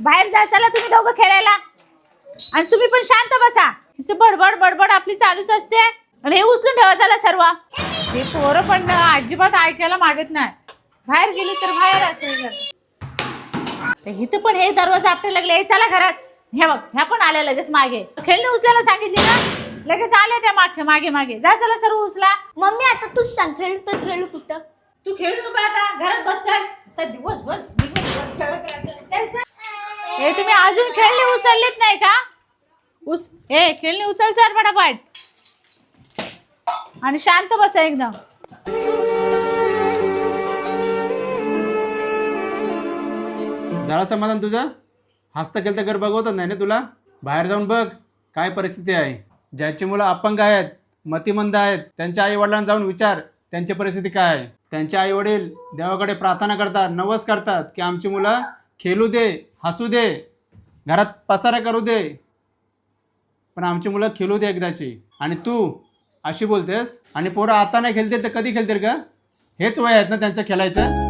बाहेर जा चला तुम्ही दोघं खेळायला. आणि तुम्ही पण शांत बसा. असं बडबड बडबड आपली चालूच असते. आणि हे उचलून ठेवा चला सर्व. हे पोरं पण अजिबात ऐकायला मागत नाही. बाहेर गेली तर बाहेर असेल इथं पण हे दरवाजा आपटे लागले. "ए, चला घरात. हे बघ ह्या पण आल्या लगेच मागे. खेळणे उचलायला सांगितली ना? लगेच आले त्या मागे मागे मागे. जा चला सर्व उचला. मम्मी आता तूच सांग खेळू तर खेळू कुठं? तू खेळू नका आता. घरात बस असं दिवसभर दिवसभर खेळत राहायचं. चल, चल. हे तुम्ही अजून खेळणे उचललेत नाही का उस ए खेळणे उचल चाल पटापट. आणि शांत बसा एकदम. झालं समाधान तुझं? हस्त केलं तर घर बघवतच नाही ना तुला? बाहेर जाऊन बघ काय परिस्थिती आहे. ज्याची मुलं अपंग आहेत मतिमंद आहेत त्यांच्या आई वडिलांना जाऊन विचार. त्यांची परिस्थिती काय? आहे त्यांचे आई वडील देवाकडे प्रार्थना करतात नवस करतात की आमची मुलं खेळू दे हसू दे घरात पसारा करू दे. पण आमची मुलं खेळू दे एकदाची. आणि तू अशी बोलतेस आणि पोरं आता नाही खेळते तर कधी खेळतील का हेच वय आहेत ना त्यांचं खेळायचं?